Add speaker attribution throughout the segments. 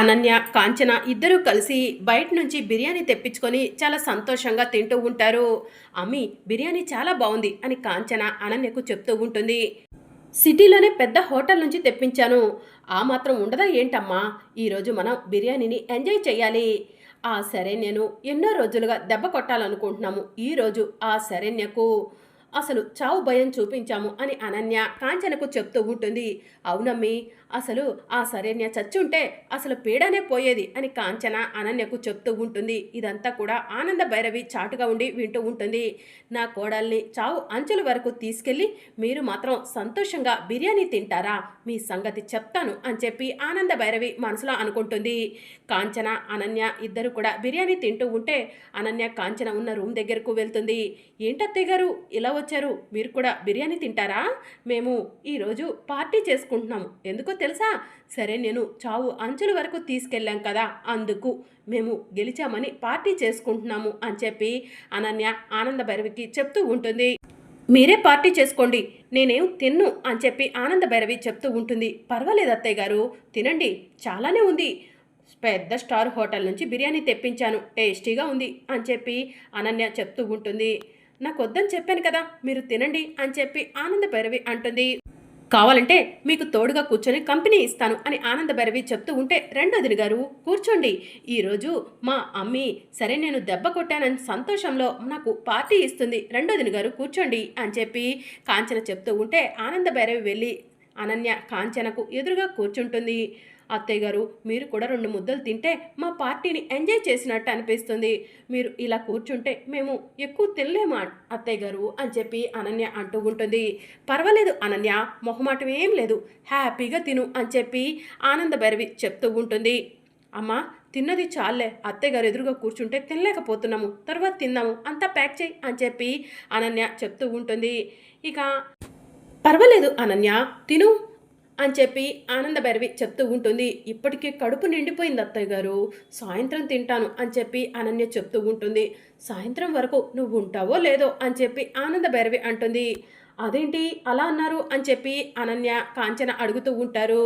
Speaker 1: అనన్య కాంచన ఇద్దరూ కలిసి బయట నుంచి బిర్యానీ తెప్పించుకొని చాలా సంతోషంగా తింటూ ఉంటారు. అమ్మి బిర్యానీ చాలా బాగుంది అని కాంచన అనన్యకు చెప్తూ ఉంటుంది. సిటీలోనే పెద్ద హోటల్ నుంచి తెప్పించాను. ఆ మాత్రం ఉండదా ఏంటమ్మా? ఈరోజు మనం బిర్యానీని ఎంజాయ్ చేయాలి. ఆ శరణ్యను ఎన్నో రోజులుగా దెబ్బ కొట్టాలనుకుంటున్నాము. ఈరోజు ఆ శరణ్యకు అసలు చావు భయం చూపించాము అని అనన్య కాంచనకు చెప్తూ ఉంటుంది. అవునమ్మి అసలు ఆ శరణ్య చచ్చుంటే అసలు పీడనే పోయేది అని కాంచన అనన్యకు చెప్తూ ఉంటుంది. ఇదంతా కూడా ఆనంద భైరవి చాటుగా ఉండి వింటూ ఉంటుంది. నా కోడల్ని చావు అంచుల వరకు తీసుకెళ్ళి మీరు మాత్రం సంతోషంగా బిర్యానీ తింటారా? మీ సంగతి చెప్తాను అని చెప్పి ఆనంద భైరవి మనసులో అనుకుంటుంది. కాంచన అనన్య ఇద్దరు కూడా బిర్యానీ తింటూ ఉంటే అనన్య కాంచన ఉన్న రూమ్ దగ్గరకు వెళ్తుంది. ఏంటత్తయ్య గారు ఇలా వచ్చారు. మీరు కూడా బిర్యానీ తింటారా? మేము ఈరోజు పార్టీ చేసుకుంటున్నాము. ఎందుకో తెలుసా? సరే నేను చావు అంచుల వరకు తీసుకెళ్ళాం కదా. అందుకు మేము గెలిచామని పార్టీ చేసుకుంటున్నాము అని చెప్పి అనన్య ఆనంద భైరవికి చెప్తూ ఉంటుంది. మీరే పార్టీ చేసుకోండి. నేనేం తిన్ను అని చెప్పి ఆనంద భైరవి చెప్తూ ఉంటుంది. పర్వాలేదు అత్తయ్య గారు. తినండి. చాలానే ఉంది. పెద్ద స్టార్ హోటల్ నుంచి బిర్యానీ తెప్పించాను. టేస్టీగా ఉంది అని చెప్పి అనన్య చెప్తూ ఉంటుంది. నాకు వద్దని చెప్పాను కదా మీరు తినండి అని చెప్పి ఆనంద భైరవి అంటుంది. కావాలంటే మీకు తోడుగా కూర్చొని కంపెనీ ఇస్తాను అని ఆనంద భైరవి చెప్తూ ఉంటే రెండోదిని గారు కూర్చోండి. ఈరోజు మా అమ్మి సరే నేను దెబ్బ కొట్టానని సంతోషంలో నాకు పార్టీ ఇస్తుంది. రెండోదిని గారు కూర్చోండి అని చెప్పి కాంచన చెప్తూ ఉంటే ఆనంద భైరవి వెళ్ళి అనన్య కాంచనకు ఎదురుగా కూర్చుంటుంది. అత్తయ్య గారు మీరు కూడా రెండు ముద్దలు తింటే మా పార్టీని ఎంజాయ్ చేసినట్టు అనిపిస్తుంది. మీరు ఇలా కూర్చుంటే మేము ఎక్కువ తినలేము అత్తయ్య గారు అని చెప్పి అనన్య అంటూ ఉంటుంది. పర్వాలేదు అనన్య మొహమాటం ఏం లేదు. హ్యాపీగా తిను అని చెప్పి ఆనంద భైరవి చెప్తూ ఉంటుంది. అమ్మా తిన్నది చాలే అత్తయ్య గారు ఎదురుగా కూర్చుంటే తినలేకపోతున్నాము. తర్వాత తిందాము. అంతా ప్యాక్ చేయి అని చెప్పి అనన్య చెప్తూ ఉంటుంది. ఇక పర్వాలేదు అనన్య తిను. అని చెప్పి ఆనందభైరవి చెప్తూ ఉంటుంది. ఇప్పటికే కడుపు నిండిపోయింది అత్తయ్య గారు. సాయంత్రం తింటాను అని చెప్పి అనన్య చెప్తూ ఉంటుంది. సాయంత్రం వరకు నువ్వు ఉంటావో లేదో అని చెప్పి ఆనందభైరవి అంటుంది. అదేంటి అలా అన్నారు అని చెప్పి అనన్య కాంచన అడుగుతూ ఉంటారు.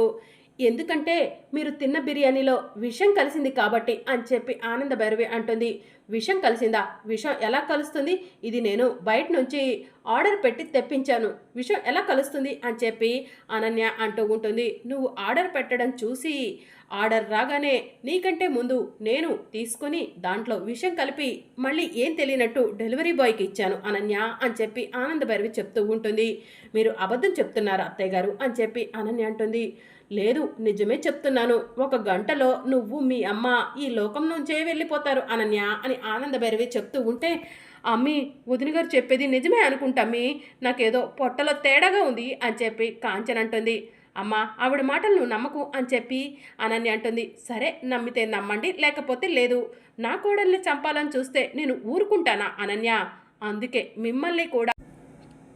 Speaker 1: ఎందుకంటే మీరు తిన్న బిర్యానీలో విషం కలిసింది కాబట్టి అని చెప్పి ఆనంద భైరవి అంటుంది. విషం కలిసిందా? విషం ఎలా కలుస్తుంది? ఇది నేను బయట నుంచి ఆర్డర్ పెట్టి తెప్పించాను. విషం ఎలా కలుస్తుంది? అని చెప్పి అనన్య అంటూ ఉంటుంది. నువ్వు ఆర్డర్ పెట్టడం చూసి ఆర్డర్ రాగానే నీకంటే ముందు నేను తీసుకొని దాంట్లో విషం కలిపి మళ్ళీ ఏం తెలియనట్టు డెలివరీ బాయ్కి ఇచ్చాను అనన్య అని చెప్పి ఆనంద భైరవి చెప్తూ ఉంటుంది. మీరు అబద్ధం చెప్తున్నారు అత్తయ్య గారు? అని చెప్పి అనన్య అంటుంది. లేదు నిజమే చెప్తున్నాను. ఒక గంటలో నువ్వు మీ అమ్మ ఈ లోకం నుంచే వెళ్ళిపోతారు అనన్య అని ఆనంద భైరవి చెప్తూ ఉంటే అమ్మి వదిన గారు చెప్పేది నిజమే అనుకుంటామ్మి నాకేదో పొట్టలో తేడాగా ఉంది అని చెప్పి కాంచన అంటుంది. అమ్మ ఆవిడ మాటలు నువ్వు నమ్మకు అని చెప్పి అనన్య అంటుంది. సరే నమ్మితే నమ్మండి లేకపోతే లేదు. నా కోడల్ని చంపాలని చూస్తే నేను ఊరుకుంటానా అనన్య? అందుకే మిమ్మల్ని కూడా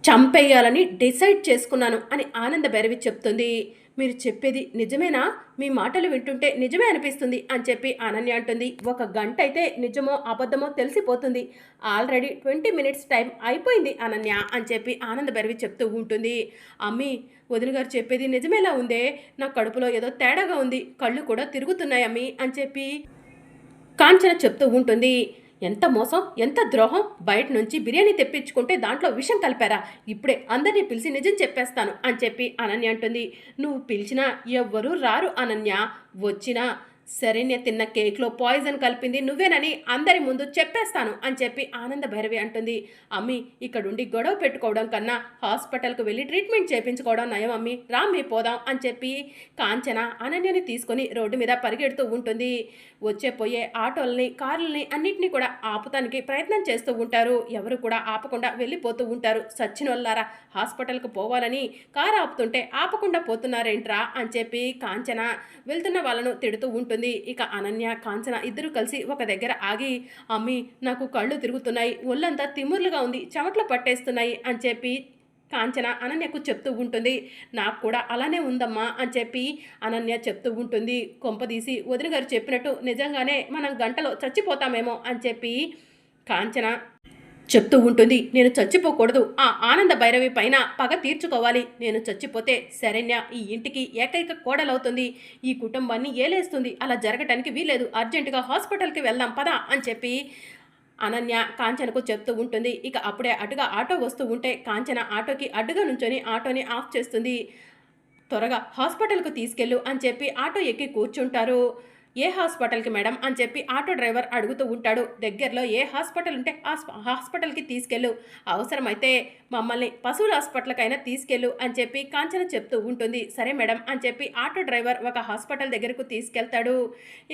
Speaker 1: చంపేయాలని డిసైడ్ చేసుకున్నాను అని ఆనంద భైరవి చెప్తుంది. మీరు చెప్పేది నిజమేనా? మీ మాటలు వింటుంటే నిజమే అనిపిస్తుంది అని చెప్పి అనన్య అంటుంది. ఒక గంట అయితే నిజమో అబద్ధమో తెలిసిపోతుంది. ఆల్రెడీ ట్వంటీ మినిట్స్ టైం అయిపోయింది అనన్య అని చెప్పి ఆనంద భైరవి చెప్తూ ఉంటుంది. అమ్మి వదిన గారు చెప్పేది నిజమేలా ఉందే? నా కడుపులో ఏదో తేడాగా ఉంది. కళ్ళు కూడా తిరుగుతున్నాయి అమ్మి అని చెప్పి కాంచన చెప్తూ ఉంటుంది. ఎంత మోసం ఎంత ద్రోహం? బయట నుంచి బిర్యానీ తెప్పించుకుంటే దాంట్లో విషం కలిపారా? ఇప్పుడే అందరినీ పిలిచి నిజం చెప్పేస్తాను అని చెప్పి అనన్య అంటుంది. నువ్వు పిలిచినా ఎవ్వరూ రారు అనన్య. వచ్చినా శరణ్య తిన్న కేక్లో పాయిజన్ కలిపింది నువ్వేనని అందరి ముందు చెప్పేస్తాను అని చెప్పి ఆనంద భైరవి అంటుంది. అమ్మి ఇక్కడుండి గొడవ పెట్టుకోవడం కన్నా హాస్పిటల్కి వెళ్ళి ట్రీట్మెంట్ చేయించుకోవడం నయం అమ్మి. రామ్మి పోదాం అని చెప్పి కాంచన అనన్యని తీసుకొని రోడ్డు మీద పరిగెడుతూ ఉంటుంది. వచ్చే పోయే ఆటోలని కార్లని అన్నింటినీ కూడా ఆపుతానికి ప్రయత్నం చేస్తూ ఉంటారు. ఎవరు కూడా ఆపకుండా వెళ్ళిపోతూ ఉంటారు. సచ్చిన వల్లారా హాస్పిటల్కి పోవాలని కారు ఆపుతుంటే ఆపకుండా పోతున్నారేంట్రా అని చెప్పి కాంచన వెళ్తున్న వాళ్ళను తిడుతూ ఉంటుంది. ఇక అనన్య కాంచన ఇద్దరు కలిసి ఒక దగ్గర ఆగి అమ్మి నాకు కళ్ళు తిరుగుతున్నాయి. ఒళ్ళంతా తిమ్ముర్లుగా ఉంది. చెమట్లు పట్టేస్తున్నాయి అని చెప్పి కాంచన అనన్యకు చెప్తూ ఉంటుంది. నాకు కూడా అలానే ఉందమ్మా అని చెప్పి అనన్య చెప్తూ ఉంటుంది. కొంపదీసి వదిన గారు చెప్పినట్టు నిజంగానే మనం గంటలో చచ్చిపోతామేమో అని చెప్పి కాంచన చెప్తూ ఉంటుంది. నేను చచ్చిపోకూడదు. ఆ ఆనంద భైరవి పైన పగ తీర్చుకోవాలి. నేను చచ్చిపోతే శరణ్య ఈ ఇంటికి ఏకైక కోడలవుతుంది. ఈ కుటుంబాన్ని ఏలేస్తుంది. అలా జరగటానికి వీలేదు అర్జెంటుగా హాస్పిటల్కి వెళ్దాం పదా అని చెప్పి అనన్య కాంచనకు చెప్తూ ఉంటుంది. ఇక అప్పుడే అటుగా ఆటో వస్తూ ఉంటే కాంచన ఆటోకి అడ్డుగా నుంచొని ఆటోని ఆఫ్ చేస్తుంది. త్వరగా హాస్పిటల్కు తీసుకెళ్ళు అని చెప్పి ఆటో ఎక్కి కూర్చుంటారు. ఏ హాస్పిటల్కి మేడం అని చెప్పి ఆటో డ్రైవర్ అడుగుతూ ఉంటాడు. దగ్గరలో ఏ హాస్పిటల్ ఉంటే హాస్పిటల్కి తీసుకెళ్ళు. అవసరమైతే మమ్మల్ని పశువుల హాస్పిటల్కైనా తీసుకెళ్ళు అని చెప్పి కాంచన చెప్తూ ఉంటుంది. సరే మేడం అని చెప్పి ఆటో డ్రైవర్ ఒక హాస్పిటల్ దగ్గరకు తీసుకెళ్తాడు.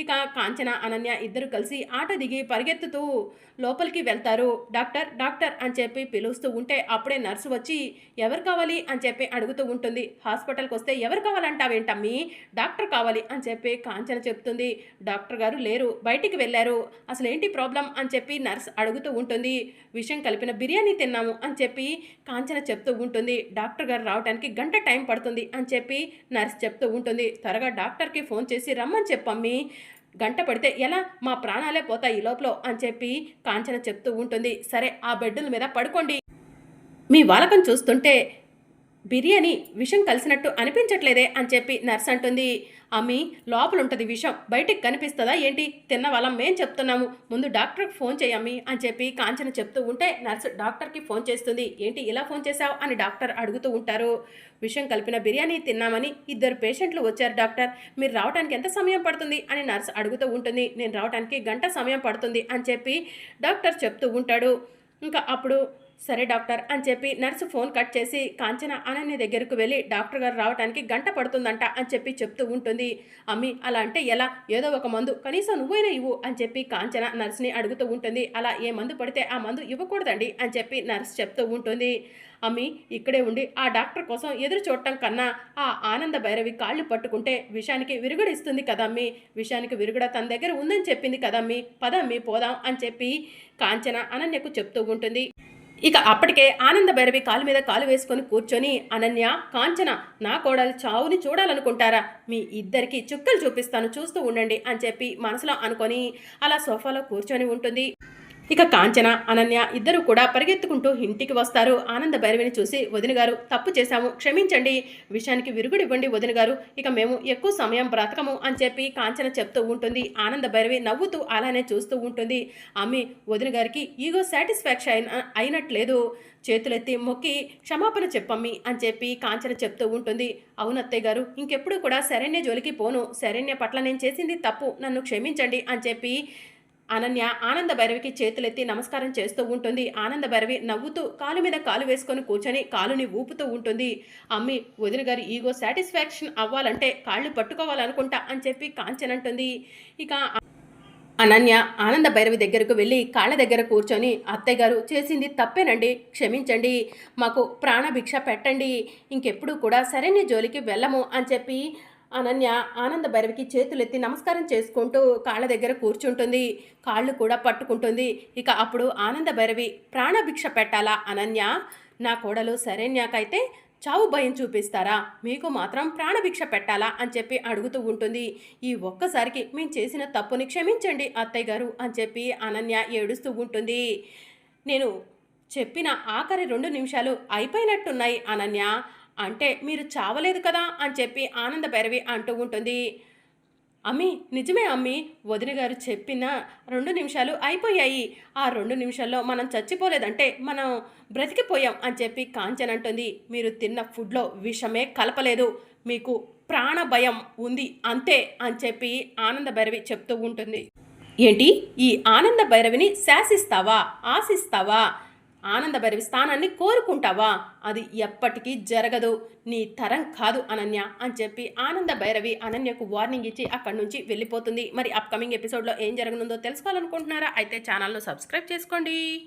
Speaker 1: ఇక కాంచన అనన్య ఇద్దరు కలిసి ఆటో దిగి పరిగెత్తుతూ లోపలికి వెళ్తారు. డాక్టర్ డాక్టర్ అని చెప్పి పిలుస్తూ ఉంటే అప్పుడే నర్సు వచ్చి ఎవరు కావాలి అని చెప్పి అడుగుతూ ఉంటుంది. హాస్పిటల్కి వస్తే ఎవరు కావాలంటావేంటమ్మీ? డాక్టర్ కావాలి అని చెప్పి కాంచన చెప్తుంది. డాక్టర్ గారు లేరు. బయటికి వెళ్ళారు. అసలు ఏంటి ప్రాబ్లం అని చెప్పి నర్స్ అడుగుతూ ఉంటుంది. విషయం కలిపిన బిర్యానీ తిన్నాము అని చెప్పి కాంచన చెప్తూ ఉంటుంది. డాక్టర్ గారు రావడానికి గంట టైం పడుతుంది అని చెప్పి నర్స్ చెప్తూ ఉంటుంది. త్వరగా డాక్టర్కి ఫోన్ చేసి రమ్మని చెప్పమ్మి గంట పడితే ఎలా? మా ప్రాణాలే పోతాయి ఈ లోపల అని చెప్పి కాంచన చెప్తూ ఉంటుంది. సరే ఆ బెడ్డుల మీద పడుకోండి. మీ వాలకం చూస్తుంటే బిర్యానీ విషం కలిసినట్టు అనిపించట్లేదే అని చెప్పి నర్స్ అంటుంది. అమ్మి లోపల ఉంటుంది విషం. బయటికి కనిపిస్తుందా ఏంటి? తిన్న వాళ్ళం మేం చెప్తున్నాము. ముందు డాక్టర్కి ఫోన్ చేయమ్మి అని చెప్పి కాంచన చెప్తూ ఉంటే నర్సు డాక్టర్కి ఫోన్ చేస్తుంది. ఏంటి ఇలా ఫోన్ చేశావు అని డాక్టర్ అడుగుతూ ఉంటారు. విషం కలిపిన బిర్యానీ తిన్నామని ఇద్దరు పేషెంట్లు వచ్చారు డాక్టర్. మీరు రావడానికి ఎంత సమయం పడుతుంది అని నర్స్ అడుగుతూ ఉంటుంది. నేను రావడానికి గంట సమయం పడుతుంది అని చెప్పి డాక్టర్ చెప్తూ ఉంటాడు. ఇంకా అప్పుడు సరే డాక్టర్ అని చెప్పి నర్సు ఫోన్ కట్ చేసి కాంచన అనన్య దగ్గరకు వెళ్ళి డాక్టర్ గారు రావడానికి గంట పడుతుందంట అని చెప్పి చెప్తూ ఉంటుంది. అమ్మి అలా అంటే ఎలా? ఏదో ఒక మందు. కనీసం నువ్వైనా ఇవ్వు అని చెప్పి కాంచన నర్స్ని అడుగుతూ ఉంటుంది. అలా ఏ మందు పడితే ఆ మందు ఇవ్వకూడదండి అని చెప్పి నర్స్ చెప్తూ ఉంటుంది. అమ్మి ఇక్కడే ఉండి ఆ డాక్టర్ కోసం ఎదురు చూడటం కన్నా ఆ ఆనంద భైరవి కాళ్ళు పట్టుకుంటే విషానికి విరుగుడు ఇస్తుంది కదమ్మి. విషానికి విరుగుడ తన దగ్గర ఉందని చెప్పింది కదమ్మి. పదమ్మి పోదాం అని చెప్పి కాంచన అనన్యకు చెప్తూ ఉంటుంది. ఇక అప్పటికే ఆనంద భైరవి కాలు మీద కాలు వేసుకొని కూర్చొని అనన్య కాంచన నా కోడలు చావుని చూడాలనుకుంటారా? మీ ఇద్దరికి చుక్కలు చూపిస్తాను చూస్తూ ఉండండి అని చెప్పి మనసులో అనుకొని అలా సోఫాలో కూర్చొని ఉంటుంది. ఇక కాంచన అనన్య ఇద్దరు కూడా పరిగెత్తుకుంటూ ఇంటికి వస్తారు. ఆనంద భైరవిని చూసి వదిన గారు తప్పు చేశాము క్షమించండి విషయానికి విరుగుడివ్వండి వదిన గారు ఇక మేము ఎక్కువ సమయం బ్రతకము అని చెప్పి కాంచన చెప్తూ ఉంటుంది. ఆనంద భైరవి నవ్వుతూ అలానే చూస్తూ ఉంటుంది. ఆమె వదిన గారికి ఈగో సాటిస్ఫాక్షన్ అయిన అయినట్లేదు. చేతులెత్తి మొక్కి క్షమాపణ చెప్పమ్మి అని చెప్పి కాంచన చెప్తూ ఉంటుంది. అవునత్తయ్య గారు ఇంకెప్పుడు కూడా శరణ్య జోలికి పోను. శరణ్య పట్ల నేను చేసింది తప్పు నన్ను క్షమించండి అని చెప్పి అనన్య ఆనంద భైరవికి చేతులెత్తి నమస్కారం చేస్తూ ఉంటుంది. ఆనంద భైరవి నవ్వుతూ కాలు మీద కాలు వేసుకొని కూర్చొని కాలుని ఊపుతూ ఉంటుంది. అమ్మి వదిన గారి ఈగో సాటిస్ఫాక్షన్ అవ్వాలంటే కాళ్ళు పట్టుకోవాలనుకుంటా అని చెప్పి కాంచనంటుంది. ఇక అనన్య ఆనంద భైరవి దగ్గరకు వెళ్ళి కాళ్ళ దగ్గర కూర్చొని అత్తయ్య గారు చేసింది తప్పేనండి క్షమించండి మాకు ప్రాణభిక్ష పెట్టండి ఇంకెప్పుడు కూడా సరైన జోలికి వెళ్ళము అని చెప్పి అనన్య ఆనంద భైరవికి చేతులెత్తి నమస్కారం చేసుకుంటూ కాళ్ళ దగ్గర కూర్చుంటుంది. కాళ్ళు కూడా పట్టుకుంటుంది. ఇక అప్పుడు ఆనంద భైరవి ప్రాణభిక్ష పెట్టాలా? అనన్య నా కోడలు సరేన్యాకైతే చావు భయం చూపిస్తారా? మీకు మాత్రం ప్రాణభిక్ష పెట్టాలా? అని చెప్పి అడుగుతూ ఉంటుంది. ఈ ఒక్కసారికి మేము చేసిన తప్పుని క్షమించండి అత్తయ్య గారు అని చెప్పి అనన్య ఏడుస్తూ ఉంటుంది. నేను చెప్పిన ఆఖరి రెండు నిమిషాలు అయిపోయినట్టున్నాయి అనన్య. అంటే మీరు చావలేదు కదా అని చెప్పి ఆనంద భైరవి అంటూ ఉంటుంది. అమ్మి నిజమే అమ్మి వదిన గారు చెప్పిన రెండు నిమిషాలు అయిపోయాయి. ఆ రెండు నిమిషాల్లో మనం చచ్చిపోలేదంటే మనం బ్రతికిపోయాం అని చెప్పి కాంచన్ అంటుంది. మీరు తిన్న ఫుడ్లో విషమే కలపలేదు. మీకు ప్రాణ భయం ఉంది అంతే అని చెప్పి ఆనంద భైరవి చెప్తూ ఉంటుంది. ఏంటి? ఈ ఆనంద భైరవిని శాసిస్తావా? ఆశిస్తావా? ఆనంద భైరవి స్థానాన్ని కోరుకుంటావా? అది ఎప్పటికీ జరగదు. నీ తరం కాదు అనన్య అని చెప్పి ఆనంద భైరవి అనన్యకు వార్నింగ్ ఇచ్చి అక్కడి నుంచి వెళ్ళిపోతుంది. మరి అప్కమింగ్ ఎపిసోడ్లో ఏం జరగనుందో తెలుసుకోవాలనుకుంటున్నారా? అయితే ఛానల్ను సబ్స్క్రైబ్ చేసుకోండి.